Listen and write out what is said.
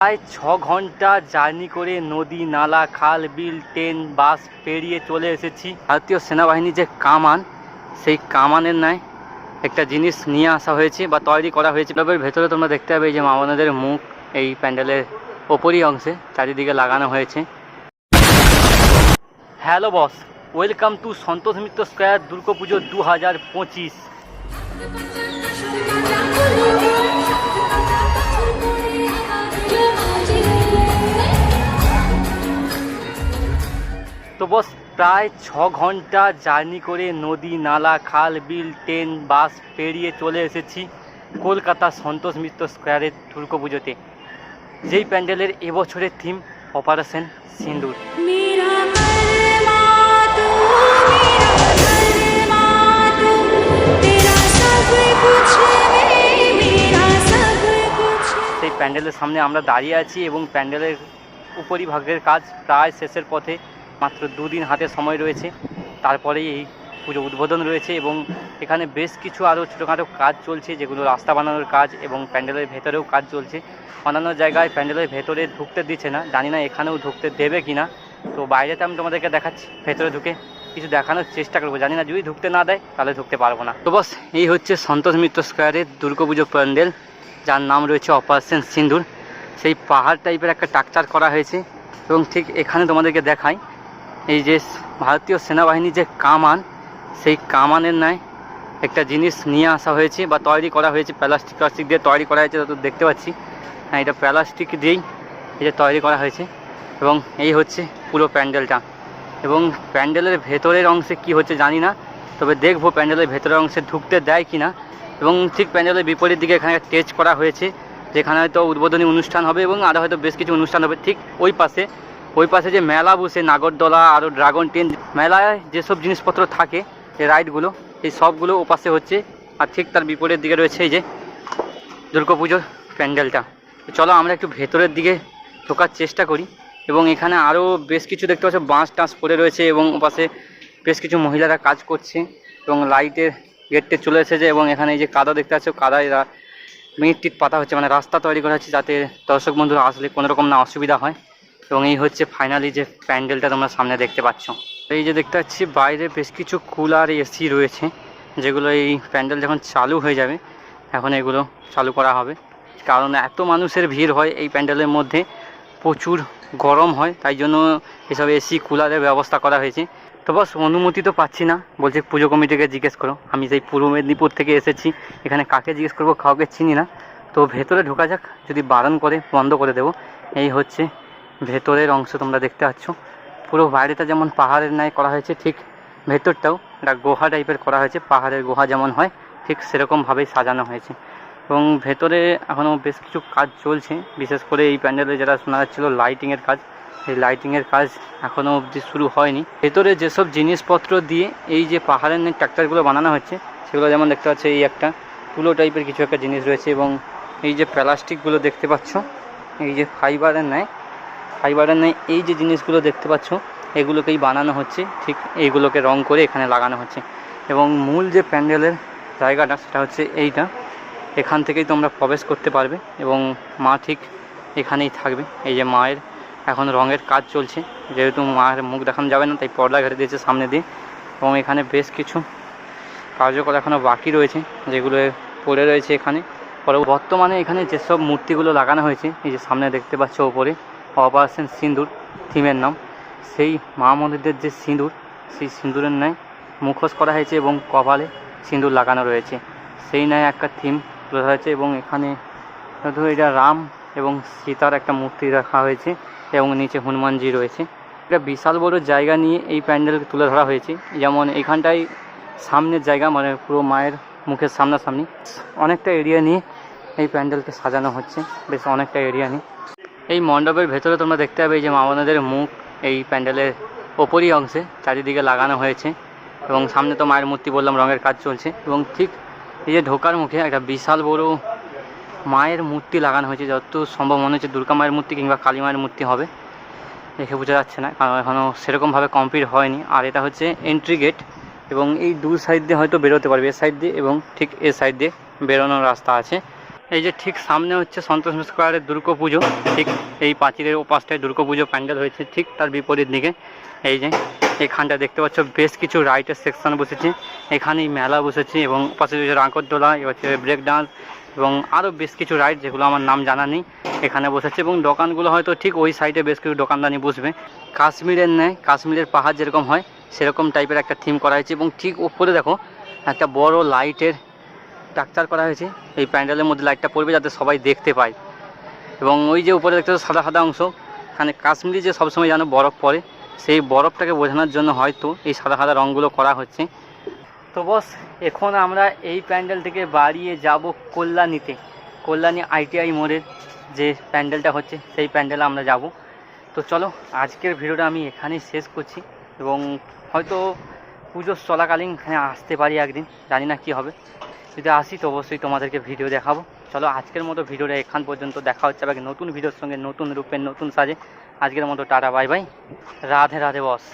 প্রায় ছ ঘণ্টা জার্নি করে নদী, নালা, খাল, বিল, ট্রেন, বাস পেরিয়ে চলে এসেছি। ভারতীয় সেনাবাহিনী যে কামান, সেই কামানের ন্যায় একটা জিনিস নিয়ে আসা হয়েছে বা তৈরি করা হয়েছে। ক্লাবের ভেতরে তোমরা দেখতে পাবে যে মামানাদের মুখ, এই প্যান্ডেলের ওপরই অংশে চারিদিকে লাগানো হয়েছে। Hello boss, welcome to Santosh Mitra square, Durga Puja দু হাজার পঁচিশ। তো বস, প্রায় ছ ঘণ্টা জার্নি করে নদী, নালা, খাল, বিল, ট্রেন, বাস পেরিয়ে চলে এসেছি কলকাতা সন্তোষ মিত্র স্কোয়ারের দুর্গা পুজোতে। যেই প্যান্ডেলের এবছরের থিম, অপারেশন সিন্দুর। সেই প্যান্ডেলের সামনে আমরা দাঁড়িয়ে আছি এবং প্যান্ডেলের উপরিভাগের কাজ প্রায় শেষের পথে মাত্র দুদিন হাতে সময় রয়েছে। তারপরেই এই পুজো উদ্বোধন রয়েছে এবং এখানে বেশ কিছু আরও ছোটোখাটো কাজ চলছে, যেগুলো রাস্তা বানানোর কাজ এবং প্যান্ডেলের ভেতরেও কাজ চলছে। অন্যান্য জায়গায় প্যান্ডেলের ভেতরে ঢুকতে দিচ্ছে না, জানি না এখানেও ঢুকতে দেবে কি না তো বাইরেতে আমি তোমাদেরকে দেখাচ্ছি, ভেতরে ঢুকে কিছু দেখানোর চেষ্টা করব। জানি না যদি ঢুকতে না দেয়, তাহলে ঢুকতে পারব না। তো বস, এই হচ্ছে সন্তোষ মিত্র স্কোয়ারের দুর্গাপুজো প্যান্ডেল, যার নাম রয়েছে অপারেশন সিন্ধুর সেই পাহাড় টাইপের একটা টাকচার করা হয়েছে এবং ঠিক এখানে তোমাদেরকে দেখাই এই যে ভারতীয় সেনাবাহিনী যে কামান, সেই কামানের ন্যায় একটা জিনিস নিয়ে আসা হয়েছে বা তৈরি করা হয়েছে, প্লাস্টিক প্লাস্টিক দিয়ে তৈরি করা হয়েছে তো দেখতে পাচ্ছি। হ্যাঁ এটা প্লাস্টিক দিয়েই এটা তৈরি করা হয়েছে এবং এই হচ্ছে পুরো প্যান্ডেলটা। এবং প্যান্ডেলের ভেতরের অংশে কি হচ্ছে জানি না, তবে দেখব প্যান্ডেলের ভেতরের অংশে ঢুকতে দেয় কি না এবং ঠিক প্যান্ডেলের বিপরীত দিকে এখানে স্টেজ করা হয়েছে, যেখানে হয়তো উদ্বোধনী অনুষ্ঠান হবে এবং আরও হয়তো বেশ কিছু অনুষ্ঠান হবে ঠিক ওই পাশে। ওই পাশে যে মেলা বসে নাগরদোলা আরও ড্রাগন ট্রেন মেলায় যেসব জিনিসপত্র থাকে, এই রাইডগুলো, এই সবগুলো ও পাশে হচ্ছে, আর ঠিক তার বিপরীত দিকে রয়েছে এই যে দুর্গা দুর্গাপুজোর প্যান্ডেলটা। চলো আমরা একটু ভেতরের দিকে ঢোকার চেষ্টা করি, এবং এখানে আরও বেশ কিছু দেখতে পাচ্ছ, বাঁশ টাঁশ পড়ে রয়েছে, এবং ওপাশে বেশ কিছু মহিলারা কাজ করছে, এবং লাইটের গেটটে চলে এসেছে, এবং এখানে এই যে কাদা দেখতে পাচ্ছ কাদা এরা মিট পাতা হচ্ছে মানে রাস্তা তৈরি করা হচ্ছে, যাতে দর্শক বন্ধুরা আসলে কোনো রকম না অসুবিধা হয়। এবং এই হচ্ছে ফাইনালি যে প্যান্ডেলটা তোমরা সামনে দেখতে পাচ্ছ। এই যে দেখতে পাচ্ছি, বাইরে বেশ কিছু কুলার এসি রয়েছে, যেগুলো এই প্যান্ডেল যখন চালু হয়ে যাবে, এখন এগুলো চালু করা হবে। কারণ এত মানুষের ভিড় হয় এই প্যান্ডেলের মধ্যে, প্রচুর গরম হয়, তাই জন্য এসব এসি কুলারের ব্যবস্থা করা হয়েছে। তো বস, অনুমতি তো পাচ্ছি না, বলছে পুজো কমিটিকে জিজ্ঞেস করো। আমি সেই পূর্ব মেদিনীপুর থেকে এসেছি, এখানে কাকে জিজ্ঞেস করব, কাউকে চিনি না। তো ভেতরে ঢোকা যাক, যদি বারণ করে বন্ধ করে দেবো। এই হচ্ছে ভেতরের অংশ তোমরা দেখতে পাচ্ছ। পুরো বাইরেটা যেমন পাহাড়ের ন্যায় করা হয়েছে, ঠিক ভেতরটাও একটা গুহা টাইপের করা হয়েছে, পাহাড়ের গুহা যেমন হয়, ঠিক সেরকমভাবেই সাজানো হয়েছে। এবং ভেতরে এখনও বেশ কিছু কাজ চলছে, বিশেষ করে এই প্যান্ডেলে যেটা শোনা যাচ্ছিল লাইটিংয়ের কাজ, এই লাইটিংয়ের কাজ এখনও অবধি শুরু হয়নি। ভেতরে যেসব জিনিসপত্র দিয়ে এই যে পাহাড়ের ট্রাক্টারগুলো বানানো হচ্ছে, সেগুলো যেমন দেখতে পাচ্ছ, এই একটা তুলো টাইপের কিছু একটা জিনিস রয়েছে এবং এই যে প্লাস্টিকগুলো দেখতে পাচ্ছ, এই যে ফাইবারের ন্যায় ফাইবারের ন্যায় এই যে জিনিসগুলো দেখতে পাচ্ছ, এগুলোকেই বানানো হচ্ছে, ঠিক এইগুলোকে রং করে এখানে লাগানো হচ্ছে। এবং মূল যে প্যান্ডেলের জায়গাটা, সেটা হচ্ছে এইটা। এখান থেকেই তোমরা প্রবেশ করতে পারবে এবং মা ঠিক এখানেই থাকবে। এই যে মায়ের এখন রঙের কাজ চলছে। যেহেতু মায়ের মুখ দেখানো যাবে না, তাই পর্দা ঘেরে দিয়েছে সামনে দিয়ে। এবং এখানে বেশ কিছু কার্যকর এখনও বাকি রয়েছে, যেগুলো পড়ে রয়েছে এখানে। পরে বর্তমানে এখানে যেসব মূর্তিগুলো লাগানো হয়েছে, এই যে সামনে দেখতে পাচ্ছ ওপরে অপারেশন সিঁদুর, থিমের নাম। সেই মা মন্দিরদের যে সিঁদুর, সেই সিঁদুরের ন্যায় মুখোশ করা হয়েছে এবং কপালে সিঁদুর লাগানো রয়েছে। সেই ন্যায় একটা থিম তুলে ধরা হয়েছে এবং এখানে এটা রাম এবং সীতার একটা মূর্তি রাখা হয়েছে এবং নিচে হনুমানজি রয়েছে। এটা বিশাল বড় জায়গা নিয়ে এই প্যান্ডেলকে তুলে ধরা হয়েছে। যেমন এখানটায় সামনের জায়গা মানে পুরো মায়ের মুখের সামনাসামনি। অনেকটা এরিয়া নিয়ে এই প্যান্ডেলকে সাজানো হচ্ছে। বেশ অনেকটা এরিয়া নিয়ে। এই মণ্ডপের ভেতরে তোমরা দেখতে পাবে এই যে মামনাদের মুখ, এই প্যান্ডেলের ওপরই অংশে চারিদিকে লাগানো হয়েছে এবং সামনে তো মায়ের মূর্তি বললাম, রঙের কাজ চলছে এবং ঠিক এই যে ঢোকার মুখে একটা বিশাল বড় মায়ের মূর্তি লাগানো হয়েছে, যত সম্ভব মনে হচ্ছে দুর্গা মায়ের মূর্তি কিংবা কালী মায়ের মূর্তি হবে, দেখে বোঝা যাচ্ছে না, কারণ এখনও সেরকমভাবে কমপ্লিট হয়নি। আর এটা হচ্ছে এন্ট্রি গেট এবং এই দু সাইড দিয়ে হয়তো বেরোতে পারবে, এ সাইড দিয়ে এবং ঠিক এ সাইড দিয়ে বেরোনোর রাস্তা আছে। এই যে ঠিক সামনে হচ্ছে সন্তোষ স্কোয়ারের দুর্গা পুজো, ঠিক এই পাঁচিলের ওপাশটায় দুর্গা পুজো প্যান্ডেল হয়েছে, ঠিক তার বিপরীত দিকে। এই যে এখানটা দেখতে পাচ্ছ, বেশ কিছু রাইটের সেকশন বসেছে, এখানেই মেলা বসেছে এবং পাশে রয়েছে এবার হচ্ছে ব্রেক ডান্স এবং আরও বেশ কিছু রাইড যেগুলো আমার নাম জানা নেই, এখানে বসেছে এবং দোকানগুলো হয়তো ঠিক ওই সাইডে বেশ কিছু দোকানদানি বসবে। কাশ্মীরের ন্যায়, কাশ্মীরের পাহাড় যেরকম হয়, সেরকম টাইপের একটা থিম করা হয়েছে এবং ঠিক উপরে দেখো, একটা বড় লাইটের স্ট্রাকচার করা হয়েছে, এই প্যান্ডেলের মধ্যে লাইটটা পড়বে যাতে সবাই দেখতে পায়। এবং ওই যে উপরে দেখতে সাদা সাদা অংশ, এখানে কাশ্মীরি যে সবসময় যেন বরফ পড়ে, সেই বরফটাকে বোঝানোর জন্য হয়তো এই সাদা সাদা রঙগুলো করা হচ্ছে। তো বস, এখন আমরা এই প্যান্ডেল থেকে বাড়িয়ে যাব কল্যাণীতে, কল্যাণী আইটিআই মোড়ের যে প্যান্ডেলটা হচ্ছে, সেই প্যান্ডেলে আমরা যাব। তো চলো, আজকের ভিডিওটা আমি এখানেই শেষ করছি এবং হয়তো পুজোর চলাকালীন এখানে আসতে পারি একদিন, জানি না কি হবে। যদি আসি, তো অবশ্যই তোমাদেরকে ভিডিও দেখাবো। চলো, আজকের মতো ভিডিওটা এখান পর্যন্ত দেখা হচ্ছে। আবার নতুন ভিডিওর সঙ্গে নতুন রূপের নতুন সাজে। আজকের মতো tata, bye bye. Radhe Radhe, boss.